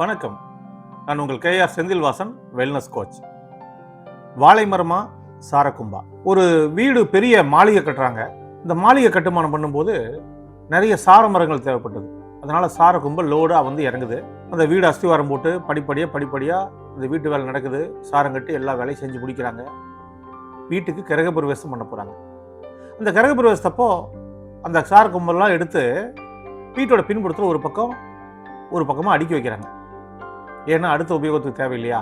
வணக்கம். நான் உங்கள் K R Senthilvasan wellness coach வாழைமரமா சாரக்கும்பா. ஒரு வீடு பெரிய மாளிகை கட்டுறாங்க. இந்த மாளிகை கட்டுமானம் பண்ணும்போது நிறைய சார மரங்கள் தேவைப்பட்டது. அதனால சார லோடாக வந்து இறங்குது. அந்த வீடு அஸ்திவாரம் போட்டு படிப்படியாக படிப்படியாக அந்த வீட்டு வேலை நடக்குது. சாரம் கட்டி எல்லா வேலையும் செஞ்சு முடிக்கிறாங்க. வீட்டுக்கு கிரக பிரவேசம் பண்ண போகிறாங்க அந்த கிரக பிரவேசத்தப்போ அந்த சார கும்பல்லாம் எடுத்து வீட்டோட பின்புறத்தில் ஒரு பக்கம் ஒரு பக்கமாக அடுக்கி வைக்கிறாங்க. ஏன்னா அடுத்த உபயோகத்துக்கு தேவையில்லையா?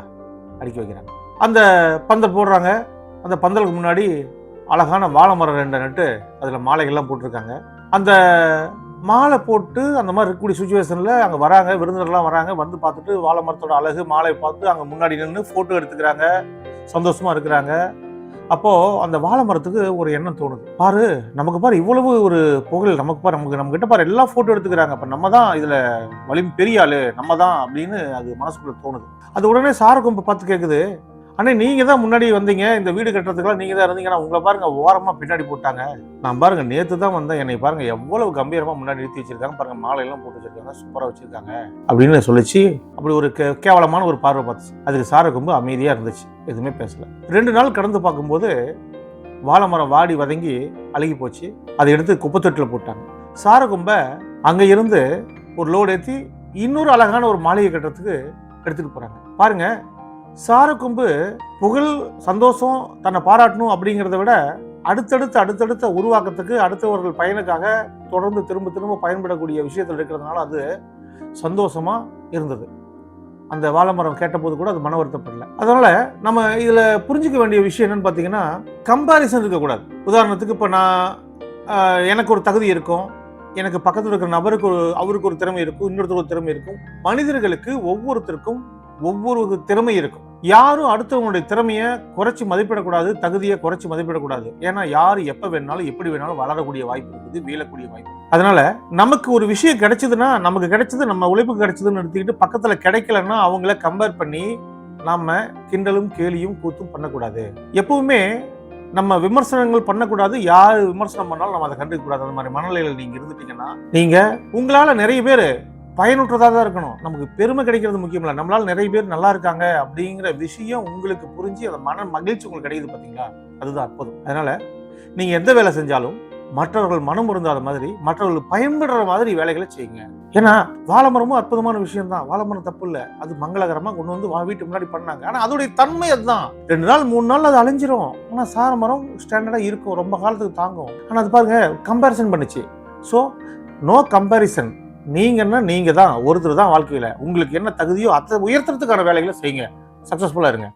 அடுக்கி வைக்கிறாங்க. அந்த பந்தல் போடுறாங்க. அந்த பந்தலுக்கு முன்னாடி அழகான வாழை மரம் ரெண்டு நட்டு அதில் மாலைகள்லாம் போட்டிருக்காங்க. அந்த மாலை போட்டு அந்த மாதிரி இருக்கக்கூடிய சுச்சுவேஷனில் அங்கே வராங்க. விருந்தினர்லாம் வராங்க. வந்து பார்த்துட்டு வாழை மரத்தோட அழகு மாலையை பார்த்து அங்கே முன்னாடி நின்று ஃபோட்டோ எடுத்துக்கிறாங்க. சந்தோஷமாக இருக்கிறாங்க. அப்போது அந்த வாழை மரத்துக்கு ஒரு எண்ணம் தோணுது. பாரு நமக்கு பாரு இவ்வளவு ஒரு புகழ் நமக்கு பாரு நமக்கு நம்ம கிட்ட பாரு எல்லாம் ஃபோட்டோ எடுத்துக்கிறாங்க. அப்போ நம்ம தான் இதில் வலி பெரிய ஆளு நம்ம தான் அப்படின்னு அது மனசுக்குள்ள தோணுது. அது உடனே சாரக்கும்பு பார்த்து கேட்குது அண்ணே நீங்கள் தான் முன்னாடி வந்தீங்க. இந்த வீடு கட்டுறதுக்குலாம் நீங்கள் தான் இருந்தீங்கன்னா உங்களை பாருங்கள் ஓரமாக பின்னாடி போட்டாங்க. நான் பாருங்க நேற்று தான் வந்தேன். என்னை பாருங்கள் எவ்வளவு கம்பீரமாக முன்னாடி நிறுத்தி வச்சிருக்காங்க. பாருங்கள் மாலையெல்லாம் போட்டு வச்சிருக்காங்க. சூப்பராக வச்சுருக்காங்க. அப்படின்னு சொல்லிச்சு. அப்படி ஒரு கே- கேவலமான ஒரு பார்வை பார்த்துச்சு. அதுக்கு சாரை ரொம்ப அமைதியாக இருந்துச்சு. எதுவுமே பேசலை. ரெண்டு நாள் கடந்து பார்க்கும்போது வாழை மரம் வாடி வதங்கி அழுகி போச்சு. அதை எடுத்து குப்பத்தொட்டில் போட்டாங்க. சாரக்கும்பை அங்கே இருந்து ஒரு லோடு ஏற்றி இன்னொரு அழகான ஒரு மாளிகை கட்டுறதுக்கு எடுத்துகிட்டு போகிறாங்க பாருங்கள் சாரக்கொம்பு புகழ் சந்தோஷம் தன்னை பாராட்டணும் அப்படிங்கிறத விட அடுத்தடுத்து அடுத்தடுத்த உருவாக்கத்துக்கு அடுத்தவர்கள் பயனுக்காக தொடர்ந்து திரும்ப திரும்ப பயன்படக்கூடிய விஷயத்தில் இருக்கிறதுனால அது சந்தோஷமாக இருந்தது. அந்த வாழைமரம் கேட்டபோது கூட அது மன வருத்தப்படல. அதனால நம்ம இதில் புரிஞ்சுக்க வேண்டிய விஷயம் என்னன்னு பார்த்தீங்கன்னா கம்பாரிசன் இருக்கக்கூடாது. உதாரணத்துக்கு இப்போ நான் எனக்கு ஒரு தகுதி இருக்கும். எனக்கு பக்கத்தில் இருக்கிற நபருக்கு ஒரு அவருக்கு ஒரு திறமை இருக்கும். இன்னொருத்தருக்கு ஒரு திறமை இருக்கும். மனிதர்களுக்கு ஒவ்வொருத்தருக்கும் ஒவ்வொரு திறமை இருக்கும். யாரும் அடுத்தவங்களுடைய திறமையை குறைச்சி மதிப்பிடக்கூடாது தகுதியை குறைச்சி மதிப்பிடக்கூடாது. ஏன்னா யார் எப்போ வேணாலும் எப்படி வேணாலும் வளரக்கூடிய வாய்ப்பு இருக்குது வீழக்கூடிய வாய்ப்பு அதனால நமக்கு ஒரு விஷயம் கிடைச்சதுன்னா நமக்கு கிடைச்சது நம்ம உழைப்பு கிடைச்சதுன்னு எடுத்துக்கிட்டு பக்கத்தில் கிடைக்கலன்னா அவங்கள கம்பேர் பண்ணி நாம் கிண்டலும் கேலியும் கூத்தும் பண்ணக்கூடாது. எப்பவுமே நம்ம விமர்சனங்கள் பண்ணக்கூடாது. யார் விமர்சனம் பண்ணாலும் நம்ம அதை கண்டுக்க கூடாது அந்த மாதிரி மனநிலையில் நீங்கள் இருந்துட்டீங்கன்னா நீங்கள் உங்களால் நிறைய பேர் பயனுற்றதாக தான் இருக்கணும். நமக்கு பெருமை கிடைக்கிறது முக்கியம் இல்லை நம்மளால் நிறைய பேர் நல்லா இருக்காங்க அப்படிங்கிற விஷயம் உங்களுக்கு புரிஞ்சு அந்த மன மகிழ்ச்சி உங்களுக்கு கிடைக்குது பார்த்தீங்களா அதுதான் அற்புதம் அதனால நீங்கள் எந்த வேலை செஞ்சாலும் மற்றவர்கள் மனம் இருந்தாத மாதிரி மற்றவர்கள் பயன்படுற மாதிரி வேலைகளை செய்யுங்க. ஏன்னா வாழைமரமும் அற்புதமான விஷயம் தான். வாழைமரம் தப்பு இல்லை. அது மங்களகரமாக கொண்டு வந்து வா- வீட்டு முன்னாடி பண்ணாங்க. ஆனால் அதோடைய தன்மை அதுதான். ரெண்டு நாள் மூணு நாள் அது அழிஞ்சிரும். ஆனால் சார மரம் ஸ்டாண்டர்டாக இருக்கும். ரொம்ப காலத்துக்கு தாங்கும். ஆனால் அது பாருங்க கம்பேரிசன் பண்ணுச்சு. ஸோ நோ கம்பேரிசன் நீங்கன்னா நீங்கள் தான் ஒருத்தர் தான் வாழ்க்கையில். உங்களுக்கு என்ன தகுதியோ அதை உயர்த்துறதுக்கான வேலைகளை செய்யுங்க. சக்ஸஸ்ஃபுல்லாக இருங்க.